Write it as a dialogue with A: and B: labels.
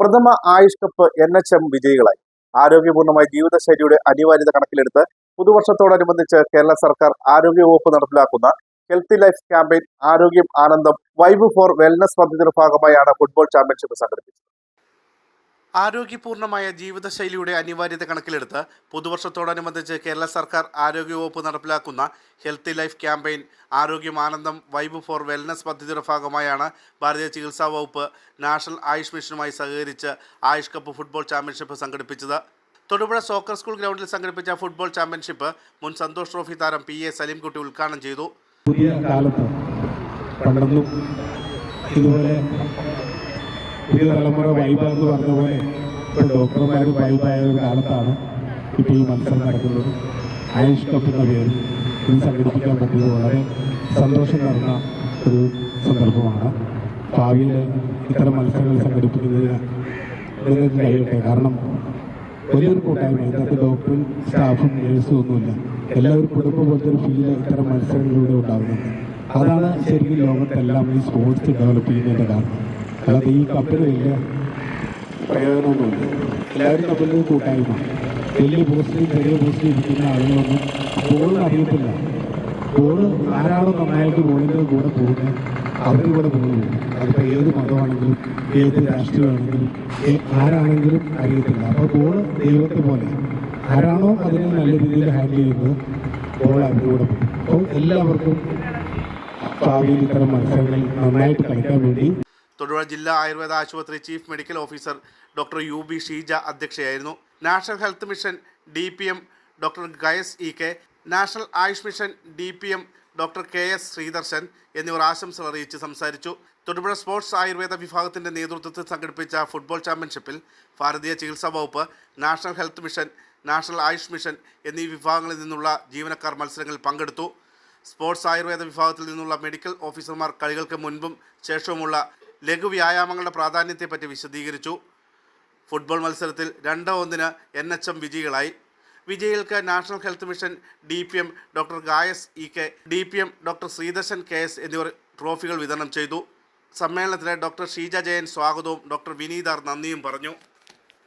A: പ്രഥമ AYUSH cup N H M വിജയികളായി. ആരോഗ്യപൂർണമായ ജീവിതശൈലിയുടെ അനിവാര്യത കണക്കിലെടുത്ത് പുതുവർഷത്തോടനുബന്ധിച്ച് കേരള സർക്കാർ ആരോഗ്യവകുപ്പ് നടപ്പിലാക്കുന്ന ഹെൽത്തി ലൈഫ് ക്യാമ്പയിൻ ആരോഗ്യം ആനന്ദം വൈബ് ഫോർ വെൽനസ് പദ്ധതിയുടെ ഭാഗമായാണ് ഫുട്ബോൾ ചാമ്പ്യൻഷിപ്പ് സംഘടിപ്പിച്ചത്. ആരോഗ്യപൂർണമായ ജീവിതശൈലിയുടെ അനിവാര്യത കണക്കിലെടുത്ത് പുതുവർഷത്തോടനുബന്ധിച്ച് കേരള സർക്കാർ ആരോഗ്യവകുപ്പ് നടപ്പിലാക്കുന്ന ഹെൽത്തി ലൈഫ് ക്യാമ്പയിൻ ആരോഗ്യം ആനന്ദം വൈബ് ഫോർ വെൽനസ് പദ്ധതിയുടെ ഭാഗമായാണ് ഭാരതീയ ചികിത്സാ വകുപ്പ് നാഷണൽ ആയുഷ് മിഷനുമായി സഹകരിച്ച് ആയുഷ് കപ്പ് ഫുട്ബോൾ ചാമ്പ്യൻഷിപ്പ് സംഘടിപ്പിച്ചത്. തൊടുപുഴ സോക്കർ സ്കൂൾ ഗ്രൗണ്ടിൽ സംഘടിപ്പിച്ച ഫുട്ബോൾ ചാമ്പ്യൻഷിപ്പ് മുൻ സന്തോഷ് ട്രോഫി താരം പി എ സലീംകുട്ടി ഉദ്ഘാടനം ചെയ്തു.
B: പുതിയ തലമുറ വൈബ് എന്ന് പറഞ്ഞ പോലെ ഇപ്പോൾ ഡോക്ടർമാർ വൈബായ ഒരു കാലത്താണ് ഇപ്പോൾ ഈ മത്സരം നടക്കുന്നത്. ആയുഷ് കപ്പ് എന്ന പേര് ഇത് സംഘടിപ്പിക്കാൻ പറ്റിയത് വളരെ സന്തോഷം നിറഞ്ഞ ഒരു സന്ദർഭമാണ്. ഭാവിയിൽ ഇത്തരം മത്സരങ്ങൾ സംഘടിപ്പിക്കുന്നതിന് കഴിയട്ടെ. കാരണം വലിയൊരു കൂട്ടായ്മ ഇതിനകത്ത് ഡോക്ടറും സ്റ്റാഫും നേഴ്സും ഒന്നുമില്ല. എല്ലാവരും കുടുംബം പോലത്തെ ഒരു ഫീൽ ഇത്തരം മത്സരങ്ങളിലൂടെ ഉണ്ടാകുന്നുണ്ട് അതാണ് ശരിക്കും ലോകത്തെല്ലാം ഈ സ്പോർട്സ് ഡെവലപ്പ് ചെയ്യുന്നതിന്റെ കാരണം. അല്ലാതെ ഈ കപ്പലില്ല പ്രയോജനമൊന്നുമില്ല. എല്ലാവരും കപ്പലിൽ കൂട്ടായ്മ വലിയ പോസ്റ്റിൽ ചെറിയ പോസ്റ്റിൽ ഇരിക്കുന്ന ആളുകളൊന്നും ബോളിന് അറിയത്തില്ല. ബോൾ ആരാണോ നന്നായിട്ട് ബോളിന്റെ കൂടെ പോകുന്നത് അവർക്ക് കൂടെ പോകുന്നു അതിപ്പോൾ ഏത് മതമാണെങ്കിലും ഏത് രാഷ്ട്രീയമാണെങ്കിലും ആരാണെങ്കിലും അറിയത്തില്ല. അപ്പോൾ ബോൾ ദൈവത്തെ പോലെ. ആരാണോ അതിനെ നല്ല രീതിയിൽ ഹാൻഡിൽ ചെയ്യുന്നത് ബോൾ അവരുടെ കൂടെ പോകും. അപ്പോൾ എല്ലാവർക്കും ഭാവിയിൽ ഇത്തരം മത്സരങ്ങളിൽ നന്നായിട്ട് കളിക്കാൻ വേണ്ടി
A: തൊടുപുഴ ജില്ലാ ആയുർവേദ ആശുപത്രി chief medical officer doctor U B Sheeja അധ്യക്ഷയായിരുന്നു. National health mission D P M doctor Gayas E K national AYUSH mission D P M doctor K S Sreedarshan എന്നിവർ ആശംസകൾ അറിയിച്ച് സംസാരിച്ചു. തൊടുപുഴ സ്പോർട്സ് ആയുർവേദ വിഭാഗത്തിന്റെ നേതൃത്വത്തിൽ സംഘടിപ്പിച്ച ഫുട്ബോൾ ചാമ്പ്യൻഷിപ്പിൽ ഭാരതീയ ചികിത്സാ വകുപ്പ് national health mission national AYUSH mission എന്നീ വിഭാഗങ്ങളിൽ നിന്നുള്ള ജീവനക്കാർ മത്സരങ്ങളിൽ പങ്കെടുത്തു. സ്പോർട്സ് ആയുർവേദ വിഭാഗത്തിൽ നിന്നുള്ള മെഡിക്കൽ ഓഫീസർമാർ കളികൾക്ക് മുൻപും ശേഷവുമുള്ള ലഘു വ്യായാമങ്ങളുടെ പ്രാധാന്യത്തെപ്പറ്റി വിശദീകരിച്ചു. ഫുട്ബോൾ മത്സരത്തിൽ രണ്ടോ ഒന്നിന് എൻ എച്ച് എം വിജയികളായി. വിജയികൾക്ക് national health mission D P M doctor Gayas E. K. D P M doctor Sreedarshan K. S. എന്നിവർ ട്രോഫികൾ വിതരണം ചെയ്തു. സമ്മേളനത്തിന് ഡോക്ടർ ഷീജ ജയൻ സ്വാഗതവും ഡോക്ടർ വിനീതാർ നന്ദിയും പറഞ്ഞു.